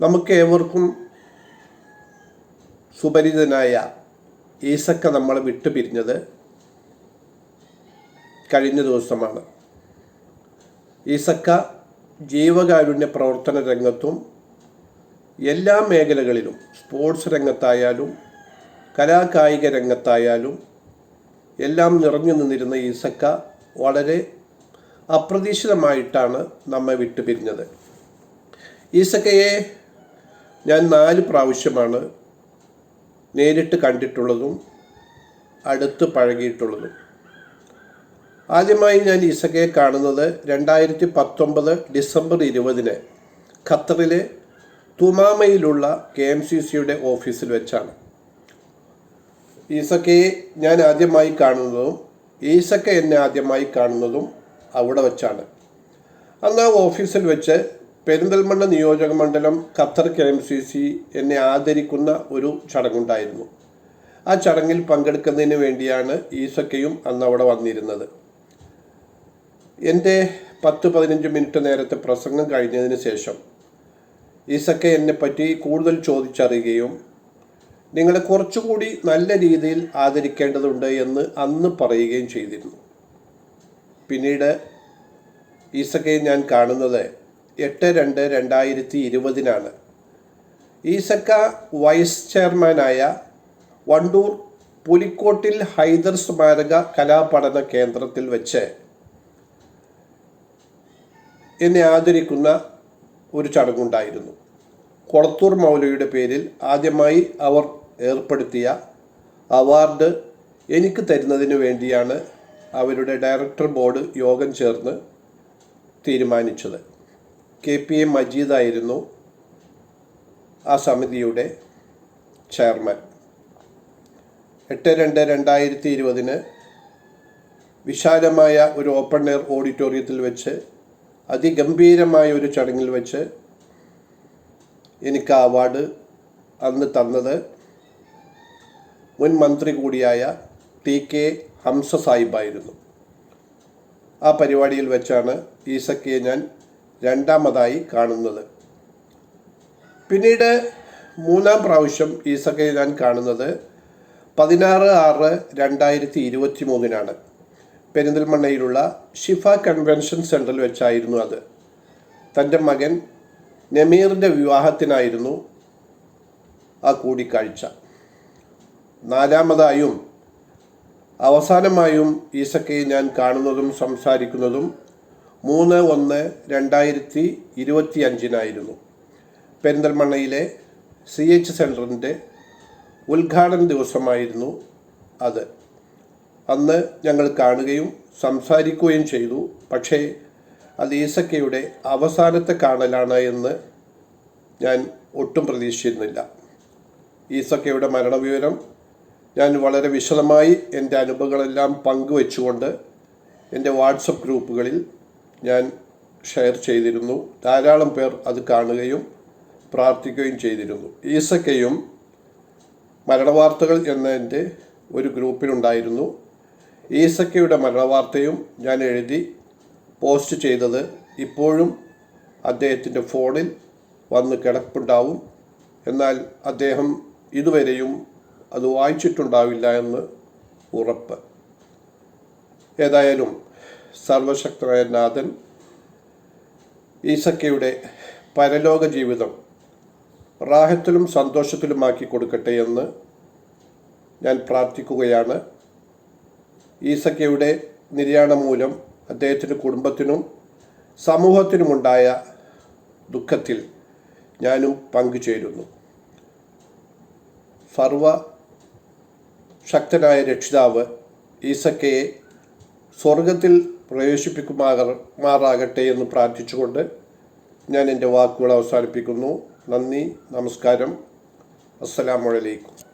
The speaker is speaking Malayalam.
നമുക്ക് ഏവർക്കും സുപരിചിതനായ ഈസക്ക നമ്മളെ വിട്ടു പിരിഞ്ഞത് കഴിഞ്ഞ ദിവസമാണ്. ഈസക്ക ജീവകാരുണ്യ പ്രവർത്തന രംഗത്തും എല്ലാ മേഖലകളിലും സ്പോർട്സ് രംഗത്തായാലും കലാകായിക രംഗത്തായാലും എല്ലാം നിറഞ്ഞു നിന്നിരുന്ന ഈസക്ക വളരെ അപ്രതീക്ഷിതമായിട്ടാണ് നമ്മെ വിട്ടുപിരിഞ്ഞത്. ഈസക്കയെ ഞാൻ നാല് പ്രാവശ്യമാണ് നേരിട്ട് കണ്ടിട്ടുള്ളതും അടുത്ത് പഴകിയിട്ടുള്ളതും. ആദ്യമായി ഞാൻ ഈസക്കയെ കാണുന്നത് രണ്ടായിരത്തി പത്തൊമ്പത് ഡിസംബർ ഇരുപതിന് ഖത്തറിലെ തുമാമയിലുള്ള കെ എം സി സിയുടെ ഓഫീസിൽ വെച്ചാണ്. ഈസക്കയെ ഞാൻ ആദ്യമായി കാണുന്നതും ഈസക്ക എന്നെ ആദ്യമായി കാണുന്നതും അവിടെ വെച്ചാണ്. അന്ന് ആ ഓഫീസിൽ വെച്ച് പെരിന്തൽമണ്ണ നിയോജക മണ്ഡലം Qatar K M C C എന്നെ ആദരിക്കുന്ന ഒരു ചടങ്ങുണ്ടായിരുന്നു. ആ ചടങ്ങിൽ പങ്കെടുക്കുന്നതിന് വേണ്ടിയാണ് ഈസക്കയും അന്ന് അവിടെ വന്നിരുന്നത്. എന്റെ പത്ത് പതിനഞ്ച് മിനിറ്റ് നേരത്തെ പ്രസംഗം കഴിഞ്ഞതിന് ശേഷം ഈസക്ക എന്നെ പറ്റി കൂടുതൽ ചോദിച്ചറിയുകയും നിങ്ങളെ കുറച്ചുകൂടി നല്ല രീതിയിൽ ആദരിക്കേണ്ടതുണ്ട് എന്ന് അന്ന് പറയുകയും ചെയ്തിരുന്നു. പിന്നീട് ഈസക്കയെ ഞാൻ കാണുന്നത് എട്ട് രണ്ട് രണ്ടായിരത്തി ഇരുപതിനാണ്. ഈസക്ക വൈസ് ചെയർമാനായ വണ്ടൂർ പുലിക്കോട്ടിൽ ഹൈദർ സ്മാരക കലാപഠന കേന്ദ്രത്തിൽ വെച്ച് എന്നെ ആദരിക്കുന്ന ഒരു ചടങ്ങുണ്ടായിരുന്നു. കൊളത്തൂർ മൗലയുടെ പേരിൽ ആദ്യമായി അവർ ഏർപ്പെടുത്തിയ അവാർഡ് എനിക്ക് തരുന്നതിന് വേണ്ടിയാണ് അവരുടെ ഡയറക്ടർ ബോർഡ് യോഗം ചേർന്ന് തീരുമാനിച്ചത്. കെ പി എ മജീദായിരുന്നു ആ സമിതിയുടെ ചെയർമാൻ. എട്ട് രണ്ട് രണ്ടായിരത്തി ഇരുപതിന് വിശാലമായ ഒരു ഓപ്പൺ എയർ ഓഡിറ്റോറിയത്തിൽ വെച്ച് അതിഗംഭീരമായ ഒരു ചടങ്ങിൽ വെച്ച് എനിക്ക് ആ അവാർഡ് അന്ന് തന്നത് മുൻ മന്ത്രി കൂടിയായ ടി കെ ഹംസ സാഹിബായിരുന്നു. ആ പരിപാടിയിൽ വെച്ചാണ് ഈസക്കയെ ഞാൻ രണ്ടാമതായി കാണുന്നത്. പിന്നീട് മൂന്നാം പ്രാവശ്യം ഈസക്കയെ ഞാൻ കാണുന്നത് പതിനാറ് ആറ് രണ്ടായിരത്തി ഇരുപത്തി മൂന്നിനാണ് പെരിന്തൽമണ്ണയിലുള്ള ഷിഫ കൺവെൻഷൻ സെന്ററിൽ വെച്ചായിരുന്നു അത്. തന്റെ മകൻ നമീറിന്റെ വിവാഹത്തിനായിരുന്നു ആ കൂടിക്കാഴ്ച. നാലാമതായും അവസാനമായും ഈസക്കയെ ഞാൻ കാണുന്നതും സംസാരിക്കുന്നതും മൂന്ന് ഒന്ന് രണ്ടായിരത്തി ഇരുപത്തി അഞ്ചിനായിരുന്നു പെരിന്തൽമണ്ണയിലെ സി എച്ച് സെന്ററിന്റെ ഉദ്ഘാടന ദിവസമായിരുന്നു അത്. അന്ന് ഞങ്ങൾ കാണുകയും സംസാരിക്കുകയും ചെയ്തു. പക്ഷേ അത് ഈസക്കയുടെ അവസാനത്തെ കാണലാണ് എന്ന് ഞാൻ ഒട്ടും പ്രതീക്ഷിച്ചിരുന്നില്ല. ഈസക്കയുടെ മരണവിവരം ഞാൻ വളരെ വിശദമായി എന്റെ അനുഭവങ്ങളെല്ലാം പങ്കുവെച്ചുകൊണ്ട് എന്റെ വാട്സപ്പ് ഗ്രൂപ്പുകളിൽ ഞാൻ ഷെയർ ചെയ്തിരുന്നു. ധാരാളം പേർ അത് കാണുകയും പ്രാർത്ഥിക്കുകയും ചെയ്തിരുന്നു. ഈസക്കയും മരണവാർത്തകൾ എന്ന എന്റെ ഒരു ഗ്രൂപ്പിലുണ്ടായിരുന്നു. ഈസക്കയുടെ മരണവാർത്തയും ഞാൻ എഴുതി പോസ്റ്റ് ചെയ്തത് ഇപ്പോഴും അദ്ദേഹത്തിന്റെ ഫോണിൽ വന്ന് കിടപ്പുണ്ടാവും. എന്നാൽ അദ്ദേഹം ഇതുവരെയും അത് വായിച്ചിട്ടുണ്ടാവില്ല എന്ന് ഉറപ്പ്. ഏതായാലും സർവശക്തനായ നാഥൻ ഈസക്കയുടെ പരലോക ജീവിതം റാഹത്തിലും സന്തോഷത്തിലുമാക്കി കൊടുക്കട്ടെ എന്ന് ഞാൻ പ്രാർത്ഥിക്കുകയാണ്. ഈസക്കയുടെ നിര്യാണം മൂലം അദ്ദേഹത്തിന്റെ കുടുംബത്തിനും സമൂഹത്തിനുമുണ്ടായ ദുഃഖത്തിൽ ഞാനും പങ്കുചേരുന്നു. സർവ ശക്തനായ രക്ഷിതാവ് ഈസക്കയെ സ്വർഗത്തിൽ പ്രവേശിപ്പിക്കുമാറാകട്ടെ എന്ന് പ്രാർത്ഥിച്ചുകൊണ്ട് ഞാൻ എന്റെ വാക്കുകൾ അവസാനിപ്പിക്കുന്നു. നന്ദി നമസ്കാരം. അസ്സലാമലൈക്കും